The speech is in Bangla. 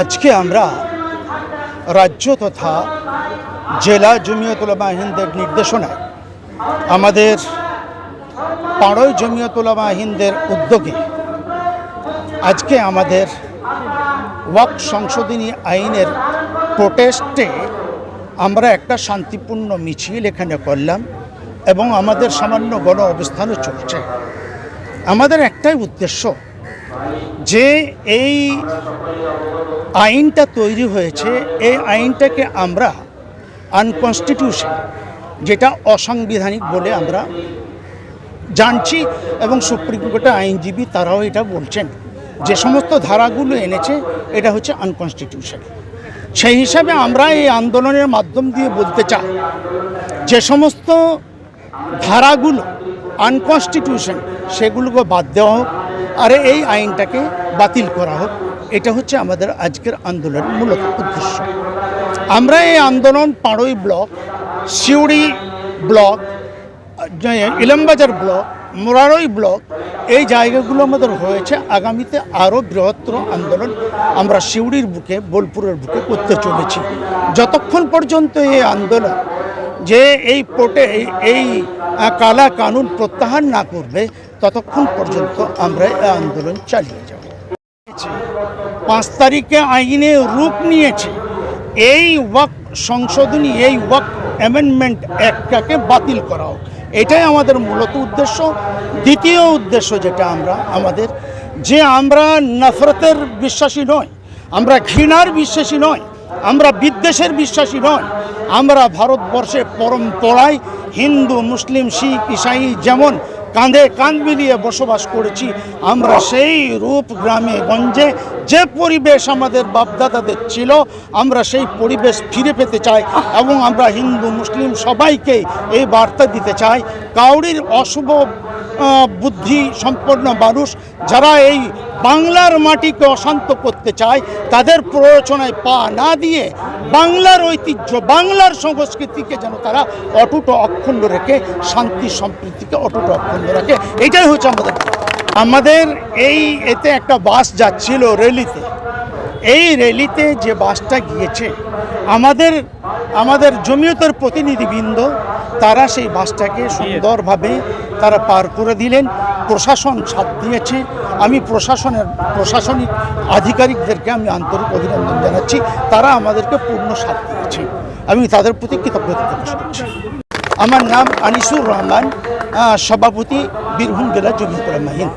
আজকে আমরা রাজ্য তথা জেলা জমিয়তুলামা হিন্দের নির্দেশনায় আমাদের পাড়ই জমিয়তুলামা হিন্দের উদ্যোগে আজকে আমাদের ওয়াক সংশোধনী আইনের প্রোটেস্টে আমরা একটা শান্তিপূর্ণ মিছিল এখানে করলাম এবং আমাদের সামান্য গণ অবস্থানও চলছে। আমাদের একটাই উদ্দেশ্য যে এই আইনটা তৈরি হয়েছে, এই আইনটাকে আমরা আনকনস্টিটিউশন যেটা অসাংবিধানিক বলে আমরা জানছি এবং সুপ্রিম কোর্টের আইনজীবী তারাও এটা বলছেন। যে সমস্ত ধারাগুলো এনেছে, এটা হচ্ছে আনকনস্টিটিউশন সেই হিসাবে আমরা এই আন্দোলনের মাধ্যম দিয়ে বলতে চাই, যে সমস্ত ধারাগুলো আনকনস্টিটিউশন সেগুলোকে বাদ দেওয়া হোক আর এই আইনটাকে বাতিল করা হোক, এটা হচ্ছে আমাদের আজকের আন্দোলনের মূলত উদ্দেশ্য। আমরা এই আন্দোলন Parui block, Suri block, Ilambazar block, Murarai block, এই জায়গাগুলো আমাদের হয়েছে। আগামীতে আরও বৃহত্তর আন্দোলন আমরা সিউড়ির বুকে, বোলপুরের বুকে করতে চলেছি। যতক্ষণ পর্যন্ত এই আন্দোলন যে এই পোর্টে এই কালা কানুন প্রত্যাহার না করবে ততক্ষণ পর্যন্ত আমরা এই আন্দোলন চালিয়ে যাব। পাঁচ তারিখে আইনে রূপ নিয়েছে। এই ওয়াক সংশোধনী, এই ওয়াক অ্যামেন্ডমেন্ট অ্যাক্টটাকে বাতিল করা হোক। এটাই আমাদের মূলত উদ্দেশ্য। দ্বিতীয় উদ্দেশ্য যেটা আমরা, আমাদের যে আমরা নফরতের বিশ্বাসী নয় আমরা ঘৃণার বিশ্বাসী নয় আমরা বিদ্বেষের বিশ্বাসী নয় আমরা ভারতবর্ষে পরম্পরায় হিন্দু, মুসলিম, শিখ, ইসাই যেমন কাঁধে কাঁধ মিলিয়ে বসবাস করেছি। আমরা সেই রূপ গ্রামে গঞ্জে যে পরিবেশ আমাদের বাপদাদাদের ছিল, আমরা সেই পরিবেশ ফিরে পেতে চাই এবং আমরা হিন্দু, মুসলিম সবাইকে এই বার্তা দিতে চাই। কাউরির অশুভ বুদ্ধি সম্পন্ন মানুষ যারা এই বাংলার মাটিকে অশান্ত করতে চায়, তাদের প্ররোচনায় পা না দিয়ে বাংলার ঐতিহ্য, বাংলার সংস্কৃতিকে যেন তারা অটুট অক্ষুণ্ণ রেখে, শান্তি সম্প্রীতিকে অটুট অক্ষুণ্ণ রাখে, এটাই হচ্ছে আমাদের আমাদের এই এতে একটা বাস যাচ্ছিল রেলিতে। এই র্যালিতে যে বাসটা গিয়েছে, আমাদের আমাদের জমিয়তের প্রতিনিধিবৃন্দ, তারা সেই বাসটাকে সুন্দরভাবে তারা পার করে দিলেন, প্রশাসন সাথ দিয়েছে। আমি প্রশাসনের, প্রশাসনিক আধিকারিকদেরকে আমি আন্তরিক অভিনন্দন জানাচ্ছি, তারা আমাদেরকে পূর্ণ সাথ দিয়েছে। আমি তাদের প্রতি কৃতজ্ঞতা প্রকাশ করছি। আমার নাম আনিসুর রহমান সভাপতি বীরভূম জেলা জমিয়তুল মাহিন